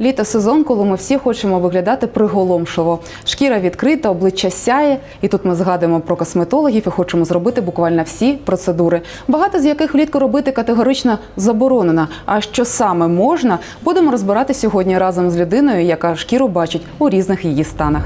Літо сезон, коли ми всі хочемо виглядати приголомшливо. Шкіра відкрита, обличчя сяє, і тут ми згадуємо про косметологів і хочемо зробити буквально всі процедури, багато з яких влітку робити категорично заборонено. А що саме можна, будемо розбирати сьогодні разом з людиною, яка шкіру бачить у різних її станах.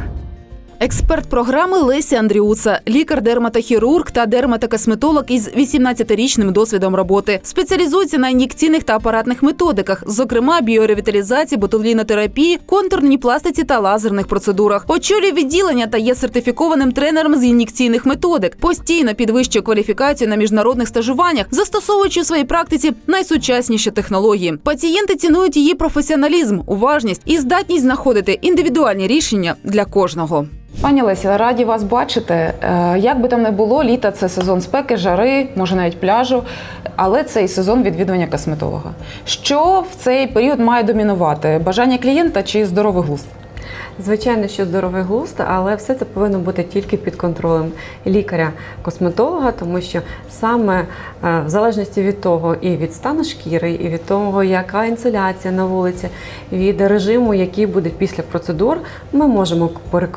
Експерт програми Леся Андріуца, лікар-дерматохірург та дерматокосметолог із 18-річним досвідом роботи. Спеціалізується на ін'єкційних та апаратних методиках, зокрема біоревіталізації, ботулінотерапії, контурній пластиці та лазерних процедурах. Очолює відділення та є сертифікованим тренером з ін'єкційних методик. Постійно підвищує кваліфікацію на міжнародних стажуваннях, застосовуючи у своїй практиці найсучасніші технології. Пацієнти цінують її професіоналізм, уважність і здатність знаходити індивідуальні рішення для кожного. Пані Леся, раді вас бачити. Е, Як би там не було, літа це сезон спеки, жари, може навіть пляжу, але це і сезон відвідування косметолога. Що в цей період має домінувати? Бажання клієнта чи здоровий глузд? Звичайно, що здоровий глузд, але все це повинно бути тільки під контролем лікаря-косметолога, тому що саме е, в залежності від того і від стану шкіри, і від того, яка інсоляція на вулиці, від режиму, який буде після процедур, ми можемо е,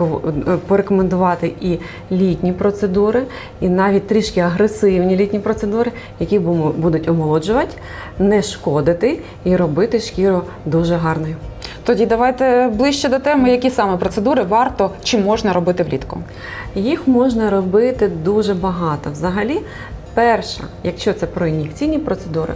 порекомендувати і літні процедури, і навіть трішки агресивні літні процедури, які будуть омолоджувати, не шкодити і робити шкіру дуже гарною. Тоді давайте ближче до теми, які саме процедури варто чи можна робити влітку. Їх можна робити дуже багато. Взагалі, перша, якщо це про ін'єкційні процедури,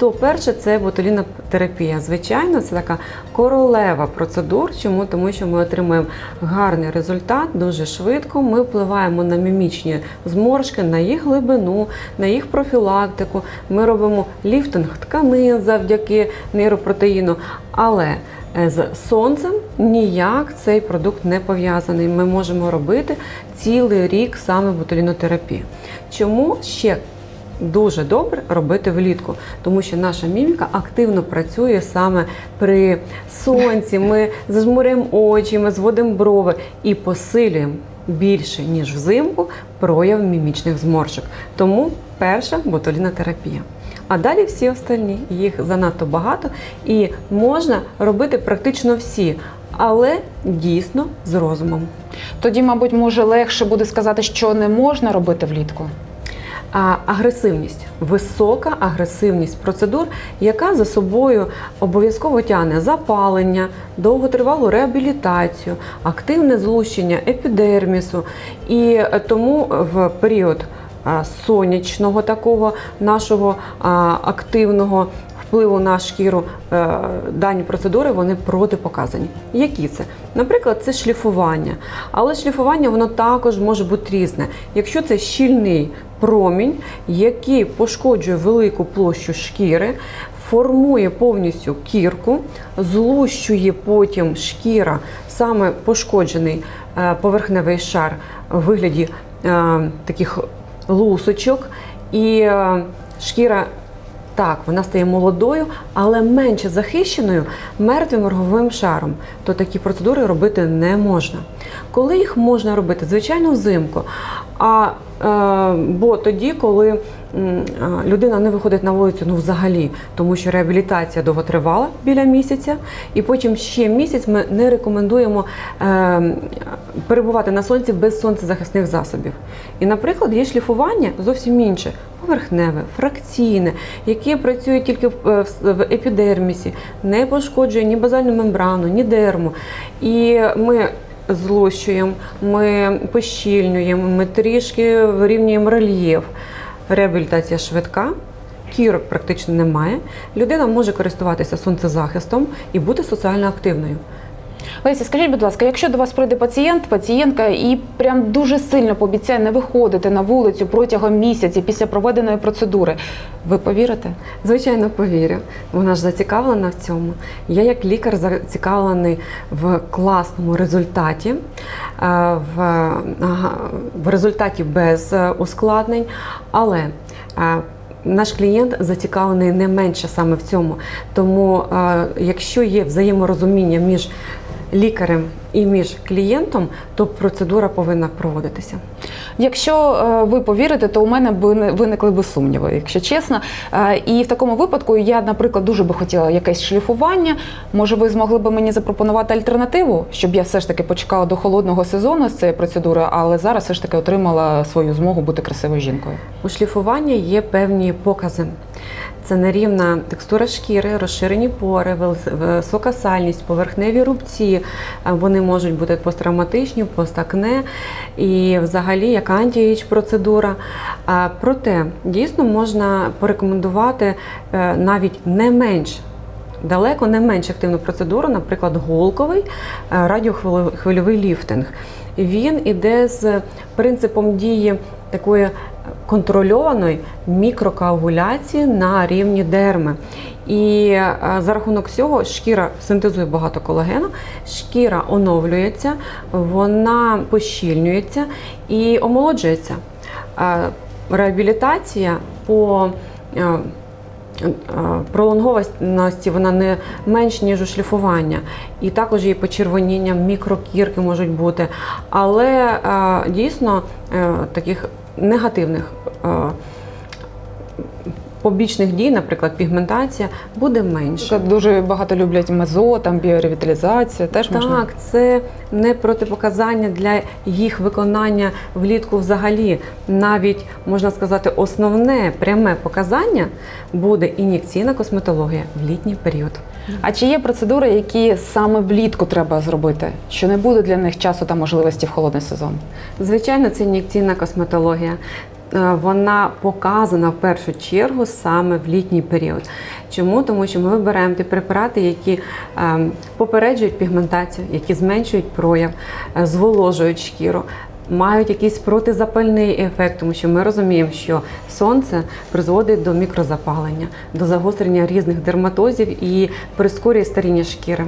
то перше це ботулінотерапія. Звичайно, це така королева процедур. Чому? Тому що ми отримуємо гарний результат дуже швидко. Ми впливаємо на мімічні зморшки, на їх глибину, на їх профілактику. Ми робимо ліфтинг тканин завдяки нейропротеїну. Але е, з сонцем ніяк цей продукт не пов'язаний. Ми можемо робити цілий рік саме ботулінотерапію. Чому ще дуже добре робити влітку? Тому що наша міміка активно працює саме при сонці. Ми зажмурюємо очі, ми зводимо брови і посилюємо більше ніж взимку прояв мімічних зморшок. Тому перша ботулінотерапія. А далі всі остальні. Їх занадто багато і можна робити практично всі, але дійсно з розумом. Тоді, мабуть, може легше буде сказати, що не можна робити влітку. Агресивність, висока агресивність процедур, яка за собою обов'язково тягне запалення, довготривалу реабілітацію, активне злущення епідермісу. І тому в період сонячного такого нашого активного впливу на шкіру е, дані процедури вони протипоказані. Які це? Наприклад, це шліфування. Але шліфування воно також може бути різне. Якщо це щільний промінь, який пошкоджує велику площу шкіри, формує повністю кірку, злущує потім шкіра, саме пошкоджений е, поверхневий шар в вигляді е, таких лусочок, і шкіра так, вона стає молодою, але менше захищеною мертвим роговим шаром. То такі процедури робити не можна. Коли їх можна робити? Звичайно, взимку. А е, бо тоді, коли людина не виходить на вулицю, ну взагалі, тому що реабілітація довго тривала біля місяця, і потім ще місяць ми не рекомендуємо е, перебувати на сонці без сонцезахисних засобів. І, наприклад, є шліфування зовсім інше. Поверхневе, фракційне, яке працює тільки в, е, в епідермісі, не пошкоджує ні базальну мембрану, ні дерму. І ми злощуємо, ми пощільнюємо, ми трішки вирівнюємо рельєф. Реабілітація швидка. Кірок практично немає. Людина може користуватися сонцезахистом і бути соціально активною. Леся, скажіть, будь ласка, якщо до вас прийде пацієнт, пацієнтка і прям дуже сильно пообіцяє не виходити на вулицю протягом місяця після проведеної процедури, ви повірите? Звичайно, повірю. Вона ж зацікавлена в цьому. Я як лікар зацікавлений в класному результаті, е, в, в результаті без е, ускладнень, але е, наш клієнт зацікавлений не менше саме в цьому. Тому, якщо є взаєморозуміння між лікарем і між клієнтом, то процедура повинна проводитися. Якщо е, ви повірите, то у мене б не- виникли би сумніви, якщо чесно. Е, І в такому випадку я, наприклад, дуже би хотіла якесь шліфування. Може, ви змогли би мені запропонувати альтернативу, щоб я все ж таки почекала до холодного сезону з цієї процедури, але зараз все ж таки отримала свою змогу бути красивою жінкою. У шліфування є певні покази. Це нерівна текстура шкіри, розширені пори, висока сальність, поверхневі рубці. Е, Вони можуть бути посттравматичні, постакне і взагалі як антіейдж процедура. Проте дійсно можна порекомендувати е, навіть не менш. Далеко не менш активну процедуру, наприклад, голковий е, радіохвильовий ліфтинг. Він іде з принципом дії такої контрольованої мікрокоагуляції на рівні дерми. І е, за рахунок цього шкіра синтезує багато колагену, шкіра оновлюється, вона пощільнюється і омолоджується. Е, Реабілітація по е, пролонгованості вона не менш ніж у шліфування, і також і почервоніння, мікрокірки можуть бути. Але дійсно таких негативних е, побічних дій, наприклад, пігментація, буде менше. Дуже багато люблять мезо, там біоревіталізація. Теж можна. Так, це не протипоказання для їх виконання влітку взагалі. Навіть можна сказати, основне пряме показання буде ін'єкційна косметологія в літній період. А чи є процедури, які саме влітку треба зробити, що не буде для них часу та можливості в холодний сезон? Звичайно, це ін'єкційна косметологія. Е, Вона показана в першу чергу саме в літній період. Чому? Тому що ми вибираємо ті препарати, які ем, попереджують пігментацію, які зменшують прояв, е, зволожують шкіру. Мають якийсь протизапальний ефект, тому що ми розуміємо, що сонце призводить до мікрозапалення, до загострення різних дерматозів і прискорює старіння шкіри.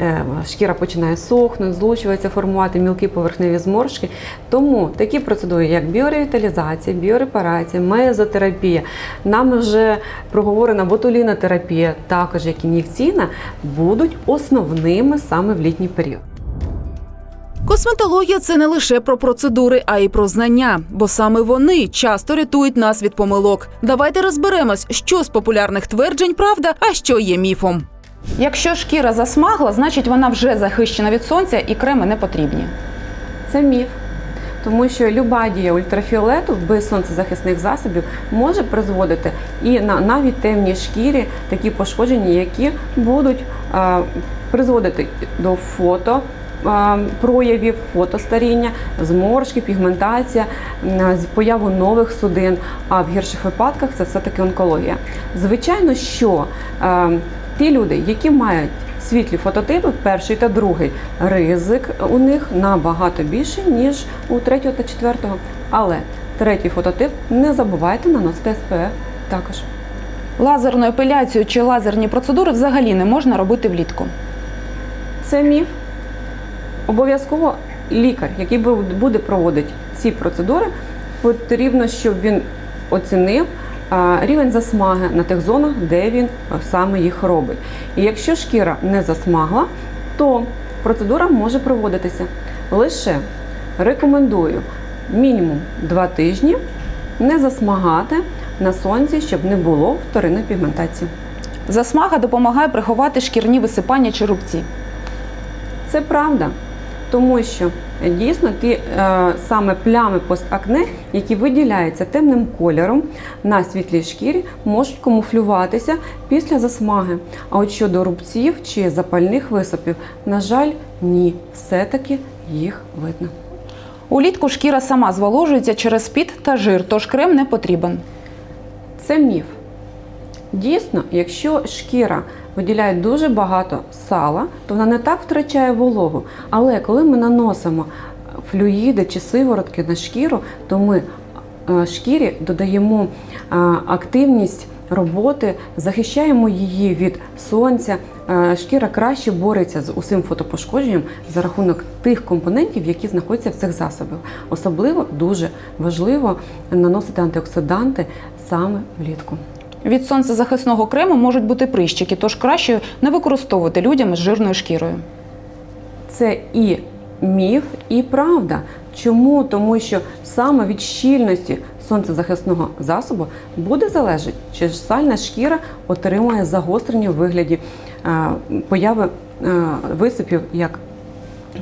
Е, Шкіра починає сохнути, злучуватися, формувати мілкі поверхневі зморшки. Тому такі процедури, як біоревіталізація, біорепарація, мезотерапія, нами вже проговорена ботулінотерапія, також як ін'єкційна, будуть основними саме в літній період. Косметологія це не лише про процедури, а й про знання, бо саме вони часто рятують нас від помилок. Давайте розберемось, що з популярних тверджень правда, а що є міфом. Якщо шкіра засмагла, значить вона вже захищена від сонця і креми не потрібні. Це міф. Тому що люба дія ультрафіолету без сонцезахисних засобів може призводити і на навіть темній шкірі такі пошкодження, які будуть е, призводити до фото. е, Проявів фотостаріння, зморшки, пігментація, появу нових судин. А в гірших випадках це все-таки онкологія. Звичайно, що е, ті люди, які мають світлі фототипи, перший та другий, ризик у них набагато більший, ніж у третього та четвертого. Але третій фототип не забувайте наносити СПФ також. Лазерну епіляцію чи лазерні процедури взагалі не можна робити влітку. Це міф. Обов'язково лікар, який буде проводити ці процедури, потрібно, щоб він оцінив рівень засмаги на тих зонах, де він саме їх робить. І якщо шкіра не засмагла, то процедура може проводитися. Лише рекомендую мінімум 2 тижні не засмагати на сонці, щоб не було вторинної пігментації. Засмага допомагає приховати шкірні висипання чи рубці. Це правда, тому що дійсно ті е, саме плями постакне, які виділяються темним кольором на світлій шкірі, можуть камуфлюватися після засмаги. А от щодо рубців чи запальних висипів, на жаль, ні, все-таки їх видно. Улітку шкіра сама зволожується через піт та жир, тож крем не потрібен. Це міф. Дійсно, якщо шкіра виділяє дуже багато сала, то вона не так втрачає вологу. Але коли ми наносимо флюїди чи сиворотки на шкіру, то ми е, шкірі додаємо е, активність роботи, захищаємо її від сонця. Е, Шкіра краще бореться з усім фотопошкодженням за рахунок тих компонентів, які знаходяться в цих засобах. Особливо дуже важливо наносити антиоксиданти саме влітку. Від сонцезахисного крему можуть бути прищики, тож краще не використовувати людям з жирною шкірою. Це і міф, і правда, Чому? Тому що саме від щільності сонцезахисного засобу буде залежати, чи сальна шкіра отримує загострення у вигляді е, появи е, висипів як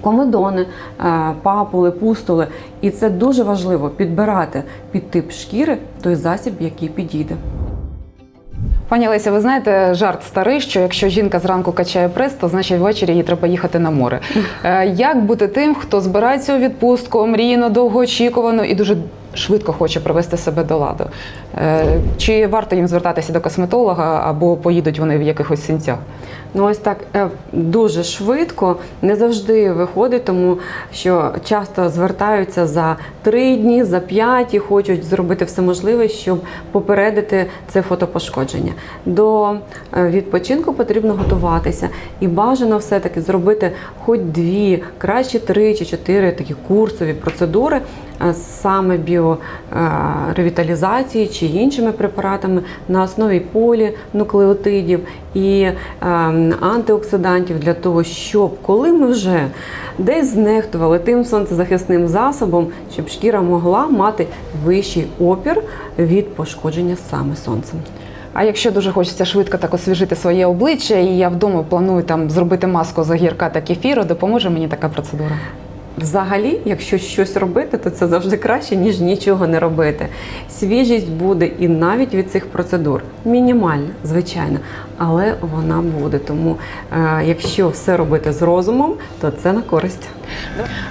комедони, е, папули, пустули. І це дуже важливо підбирати під тип шкіри той засіб, який підійде. Пані Леся, ви знаєте жарт старий, що якщо жінка зранку качає прес, то значить ввечері їй треба їхати на море. Е, Як бути тим, хто збирається у відпустку, мрійно, довгоочікувано і дуже швидко хоче привести себе до ладу? Е, Чи варто їм звертатися до косметолога або поїдуть вони в якихось сінцях? Ну ось так е, дуже швидко не завжди виходить, тому що часто звертаються за три дні, за п'ять і хочуть зробити все можливе, щоб попередити це фотопошкодження. До е, відпочинку потрібно готуватися і бажано все-таки зробити хоч дві, краще три чи чотири такі курсові процедури е, саме біоревіталізації чи іншими препаратами на основі полінуклеотидів і е, антиоксидантів для того, щоб коли ми вже десь знехтували тим сонцезахисним засобом, щоб шкіра могла мати вищий опір від пошкодження саме сонцем. А якщо дуже хочеться швидко так освіжити своє обличчя, і я вдома планую там зробити маску з огірка та кефіру, допоможе мені така процедура? Взагалі, якщо щось робити, то це завжди краще, ніж нічого не робити. Свіжість буде і навіть від цих процедур. Мінімальна, звичайно, але вона буде. Тому, е, якщо все робити з розумом, то це на користь.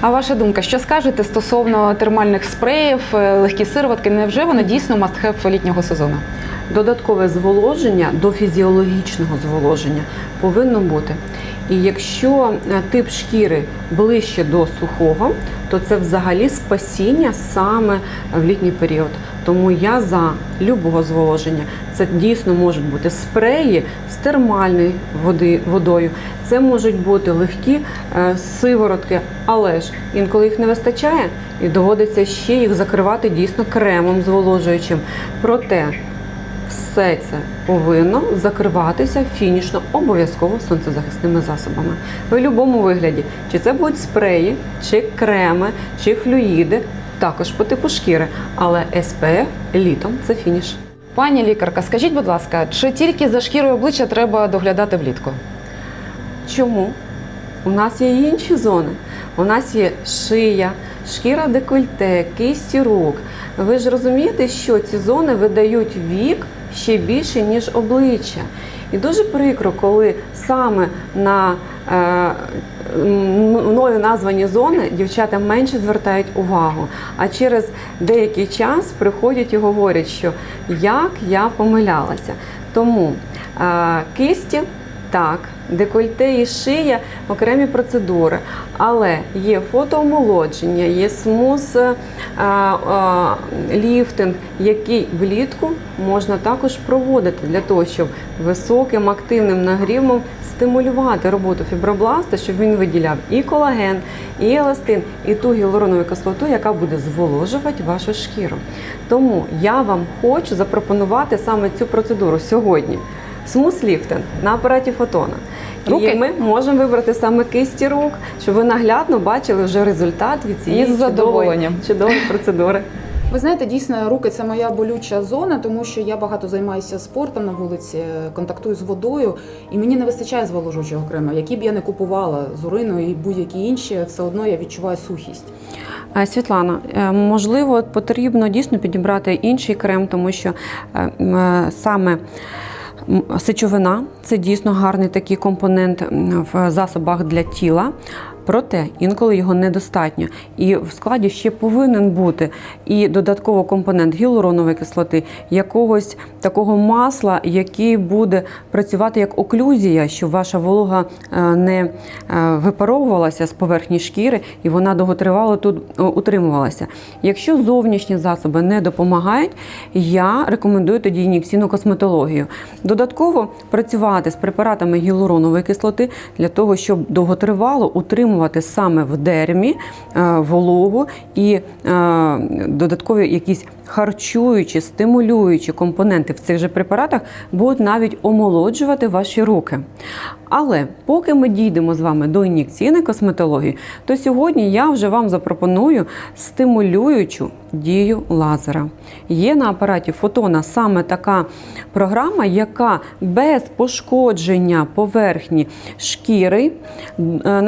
А ваша думка, що скажете стосовно термальних спреїв, е, легкі сироватки? Невже вони дійсно must-have літнього сезону? Додаткове зволоження до фізіологічного зволоження повинно бути. І якщо е, тип шкіри ближче до сухого, то це взагалі спасіння саме в літній період. Тому я за любого зволоження. Це дійсно можуть бути спреї з термальною води, водою. Це можуть бути легкі е, сиворотки, але ж інколи їх не вистачає, і доводиться ще їх закривати дійсно кремом зволожуючим. Проте все це повинно закриватися фінішно обов'язково сонцезахисними засобами. В будь-якому вигляді, чи це будуть спреї, чи креми, чи флюїди, також по типу шкіри, але SPF літом це фініш. Пані лікарка, скажіть, будь ласка, чи тільки за шкірою обличчя треба доглядати влітку? Чому? У нас є і інші зони. У нас є шия, шкіра декольте, кисті рук. Ви ж розумієте, що ці зони видають вік ще більше, ніж обличчя. І дуже прикро, коли саме на е, мною названі зони дівчата менше звертають увагу. А через деякий час приходять і говорять, що як я помилялася. Тому е, кисті так, декольте і шия окремі процедури, але є фотоомолодження, є смуз е, е, ліфтинг, який влітку можна також проводити для того, щоб високим активним нагрівом стимулювати роботу фібробласта, щоб він виділяв і колаген, і еластин, і ту гіалуронову кислоту, яка буде зволожувати вашу шкіру. Тому я вам хочу запропонувати саме цю процедуру сьогодні. Смус-ліфтинг на апараті фотона. Руки? І ми можемо вибрати саме кисті рук, щоб ви наглядно бачили вже результат від цієї Із задоволенням. чудової, чудової процедури. Ви знаєте, дійсно, руки це моя болюча зона, тому що я багато займаюся спортом на вулиці, контактую з водою, і мені не вистачає зволожуючого крему. Які б я не купувала з уриною і будь-які інші, все одно я відчуваю сухість. Е, Світлана, е, можливо, потрібно дійсно підібрати інший крем, тому що е, саме сечовина це дійсно гарний такий компонент в засобах для тіла. Проте інколи його недостатньо. І в складі ще повинен бути і додатково компонент гіалуронової кислоти, якогось такого масла, який буде працювати як оклюзія, щоб ваша волога е, не е, випаровувалася з поверхні шкіри і вона довготривало тут утримувалася. Якщо зовнішні засоби не допомагають, я рекомендую тоді ін'єкційну косметологію. Додатково працювати з препаратами гіалуронової кислоти для того, щоб довготривало утримувати отримувати саме в дермі е, вологу і е, додаткові якісь харчуючі, стимулюючі компоненти в цих же препаратах будуть навіть омолоджувати ваші руки. Але поки ми дійдемо з вами до ін'єкційної косметології, то сьогодні я вже вам запропоную стимулюючу дію лазера. Є на апараті фотона саме така програма, яка без пошкодження поверхні шкіри е,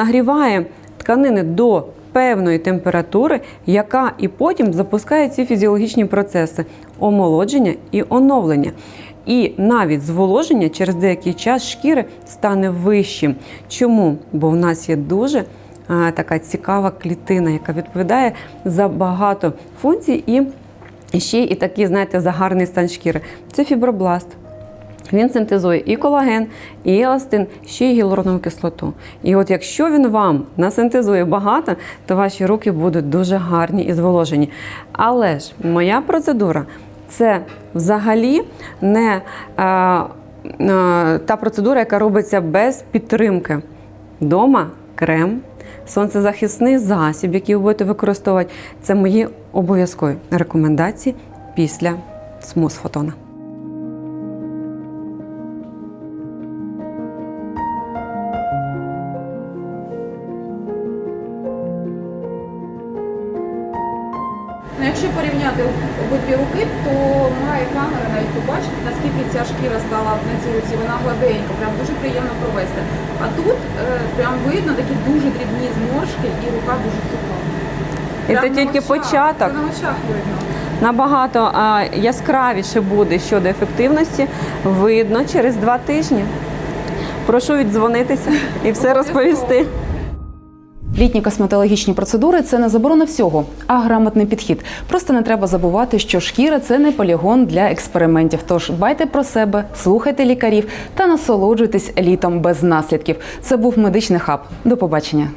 тканини до певної температури, яка і потім запускає ці фізіологічні процеси омолодження і оновлення. І навіть зволоження через деякий час шкіри стане вищим. Чому? Бо в нас є дуже а, така цікава клітина, яка відповідає за багато функцій і ще і такий, знаєте, за гарний стан шкіри. Це фібробласт. Він синтезує і колаген, і еластин, ще й гіалуронову кислоту. І от якщо він вам насинтезує багато, то ваші руки будуть дуже гарні і зволожені. Але ж моя процедура це взагалі не е, е, та процедура, яка робиться без підтримки. Дома крем, сонцезахисний засіб, який ви будете використовувати. Це мої обов'язкові рекомендації після смуз фотона. І це тільки початок. Набагато а, яскравіше буде щодо ефективності, видно через два тижні. Прошу віддзвонитися і все розповісти. Літні косметологічні процедури це не заборона всього, а грамотний підхід. Просто не треба забувати, що шкіра це не полігон для експериментів. Тож дбайте про себе, слухайте лікарів та насолоджуйтесь літом без наслідків. Це був медичний хаб. До побачення.